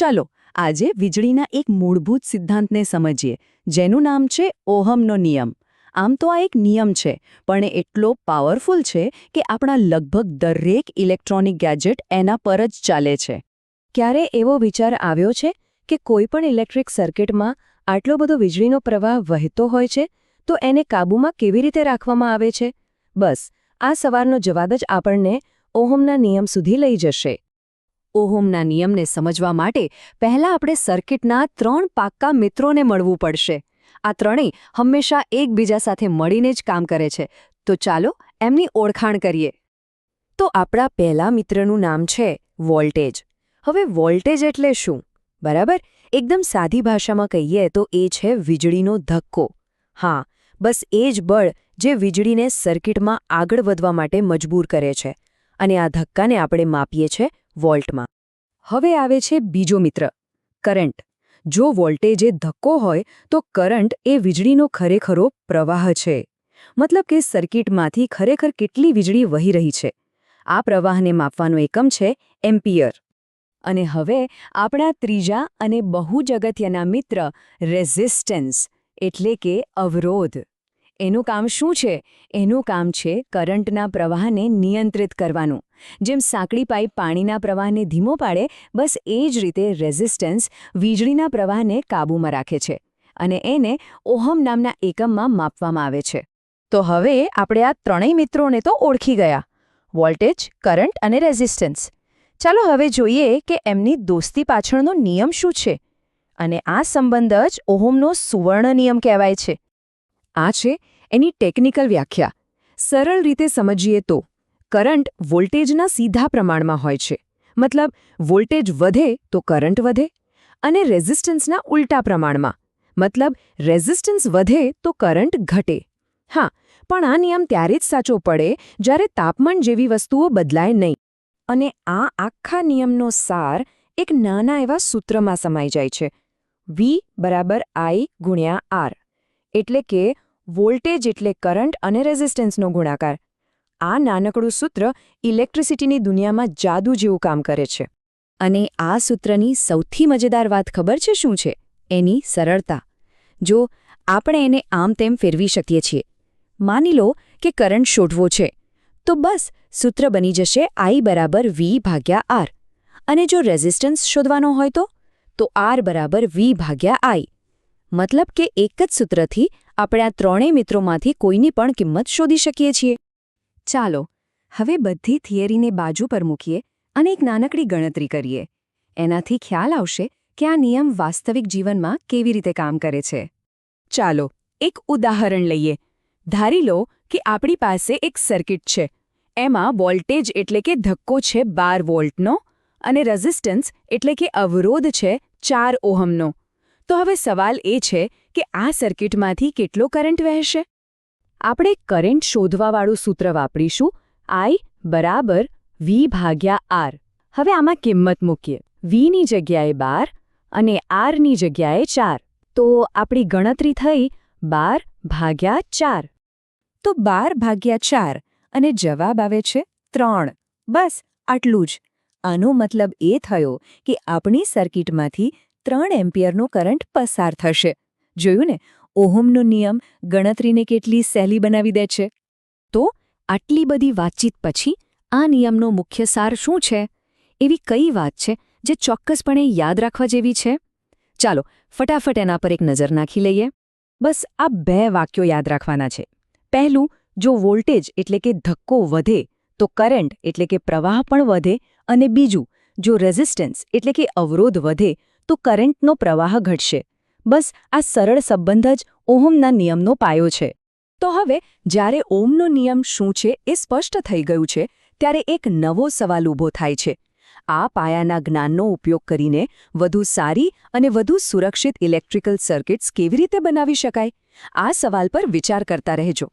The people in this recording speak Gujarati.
ચાલો, આજે વીજળીના એક મૂળભૂત સિદ્ધાંતને સમજીએ, જેનું નામ છે ઓહમનો નિયમ. આમ તો આ એક નિયમ છે, પણ એટલો પાવરફુલ છે કે આપણા લગભગ દરેક ઇલેક્ટ્રોનિક ગેજેટ એના પર જ ચાલે છે. ક્યારે એવો વિચાર આવ્યો છે કે કોઈ પણ ઇલેક્ટ્રિક સર્કિટમાં આટલો બધો વીજળીનો પ્રવાહ વહેતો હોય છે, તો એને કાબૂમાં કેવી રીતે રાખવામાં આવે છે? બસ, આ સવારનો જવાબ જ આપણને ઓહમના નિયમ સુધી લઈ જશે. ઓહમના નિયમને સમજવા માટે પહેલા આપણે સર્કિટના ત્રણ પાક્કા મિત્રોને મળવું પડશે. આ ત્રણેય હંમેશા એકબીજા સાથે મળીને જ કામ કરે છે. તો ચાલો એમની ઓળખાણ કરીએ. તો આપણા પહેલા મિત્રનું નામ છે વોલ્ટેજ. હવે વોલ્ટેજ એટલે શું? બરાબર? એકદમ સાદી ભાષામાં કહીએ તો એ છે વીજળીનો ધક્કો. હા, બસ એ જ બળ જે વીજળીને સર્કિટમાં આગળ વધવા માટે મજબૂર કરે છે. અને આ ધક્કાને આપણે માપીએ છે વોલ્ટમાં. હવે આવે છે બીજો મિત્ર, કરંટ. જો વોલ્ટેજે ધક્કો હોય, તો કરંટ એ વીજળીનો ખરેખરો પ્રવાહ છે. મતલબ કે સર્કિટમાંથી ખરેખર કેટલી વીજળી વહી રહી છે. આ પ્રવાહને માપવાનો એકમ છે એમ્પિયર. અને હવે આપણા ત્રીજા અને બહુ જગત્યના મિત્ર, રેઝિસ્ટન્સ, એટલે કે અવરોધ. એનું કામ શું છે? એનું કામ છે કરંટના પ્રવાહને નિયંત્રિત કરવાનું. જેમ સાંકડી પાઇપ પાણીના પ્રવાહને ધીમો પાડે, બસ એ જ રીતે રેઝિસ્ટન્સ વીજળીના પ્રવાહને કાબૂમાં રાખે છે અને એને ઓહમ નામના એકમમાં માપવામાં આવે છે. તો હવે આપણે આ ત્રણેય મિત્રોને તો ઓળખી ગયા, વોલ્ટેજ, કરંટ અને રેઝિસ્ટન્સ. ચાલો હવે જોઈએ કે એમની દોસ્તી પાછળનો નિયમ શું છે અને આ સંબંધ જ ઓહમનો સુવર્ણ નિયમ કહેવાય છે. આ છે એની ટેકનિકલ વ્યાખ્યા. સરળ રીતે સમજીએ તો કરંટ વોલ્ટેજના સીધા પ્રમાણમાં હોય છે. મતલબ, વોલ્ટેજ વધે તો કરંટ વધે અને રેઝિસ્ટન્સના ઉલટા પ્રમાણમાં. મતલબ, રેઝિસ્ટન્સ વધે તો કરંટ ઘટે. હા, પણ આ નિયમ ત્યારે જ સાચો પડે જ્યારે તાપમાન જેવી વસ્તુઓ બદલાય નહીં. અને આ આખા નિયમનો સાર એક નાના એવા સૂત્રમાં સમાઈ જાય છે. વી બરાબર આઈ ગુણ્યા આર એટલે કે, વોલ્ટેજ એટલે કરંટ અને રેઝિસ્ટન્સનો ગુણાકાર. આ નાનકડું સૂત્ર ઇલેક્ટ્રિસિટીની દુનિયામાં જાદુ જેવું કામ કરે છે. અને આ સૂત્રની સૌથી મજેદાર વાત ખબર છે શું છે? એની સરળતા. જો આપણે એને આમ તેમ ફેરવી શકીએ છીએ. માની લો કે કરંટ શોધવો છે. તો બસ, સૂત્ર બની જશે આઈ બરાબર વી ભાગ્યા આર અને જો રેઝિસ્ટન્સ શોધવાનો હોય તો? તો આર બરાબર વી ભાગ્યા આઈ મતલબ કે એક જ સૂત્રથી આપણે આ ત્રણેય મિત્રોમાંથી કોઈની પણ કિંમત શોધી શકીએ છીએ. ચાલો, હવે બધી થિયરીને બાજુ પર મૂકીએ અને એક નાનકડી ગણતરી કરીએ. એનાથી ખ્યાલ આવશે કે આ નિયમ વાસ્તવિક જીવનમાં કેવી રીતે કામ કરે છે. ચાલો, એક ઉદાહરણ લઈએ. ધારી લો કે આપણી પાસે એક સર્કિટ છે. એમાં વોલ્ટેજ એટલે કે ધક્કો છે બાર વોલ્ટનો અને રેઝિસ્ટન્સ એટલે કે અવરોધ છે ચાર ઓહમનો. તો હવે સવાલ એ છે કે આ સર્કિટમાંથી કેટલો કરંટ વહેશે? આપણે કરંટ શોધવાવાળું સૂત્ર વાપરીશું. આઈ બરાબર વી ભાગ્યા આર હવે આમાં કિંમત મૂકીએ. વીની જગ્યાએ બાર અને આરની જગ્યાએ ચાર. તો આપણી ગણતરી થઈ બાર ભાગ્યા ચાર. તો બાર ભાગ્યા ચાર અને જવાબ આવે છે ત્રણ. બસ, આટલું જ. આનો મતલબ એ થયો કે આપણી સર્કિટમાંથી ત્રણ એમ્પિયરનો કરંટ પસાર થશે. જોયું ને? ઓહમનો નિયમ ગણતરીને કેટલી સહેલી બનાવી દે છે? તો આટલી બધી વાતચીત પછી આ નિયમનો મુખ્ય સાર શું છે? એવી કઈ વાત છે જે ચોક્કસપણે યાદ રાખવા જેવી છે? ચાલો, ફટાફટ એના પર એક નજર નાખી લઈએ. બસ, આ બે વાક્યો યાદ રાખવાના છે. પહેલું, જો વોલ્ટેજ એટલે કે ધક્કો વધે, તો કરંટ એટલે કે પ્રવાહ પણ વધે અને બીજું, જો રેઝિસ્ટન્સ એટલે કે અવરોધ વધે, તો કરંટનો પ્રવાહ ઘટશે. બસ, આ સરળ સંબંધ જ ઓહમના નિયમનો પાયો છે. તો હવે, જ્યારે ઓમનો નિયમ શું છે એ સ્પષ્ટ થઈ ગયું છે, ત્યારે એક નવો સવાલ ઊભો થાય છે. આ પાયાના જ્ઞાનનો ઉપયોગ કરીને વધુ સારી અને વધુ સુરક્ષિત ઇલેક્ટ્રિકલ સર્કિટ્સ કેવી રીતે બનાવી શકાય? આ સવાલ પર વિચાર કરતા રહેજો.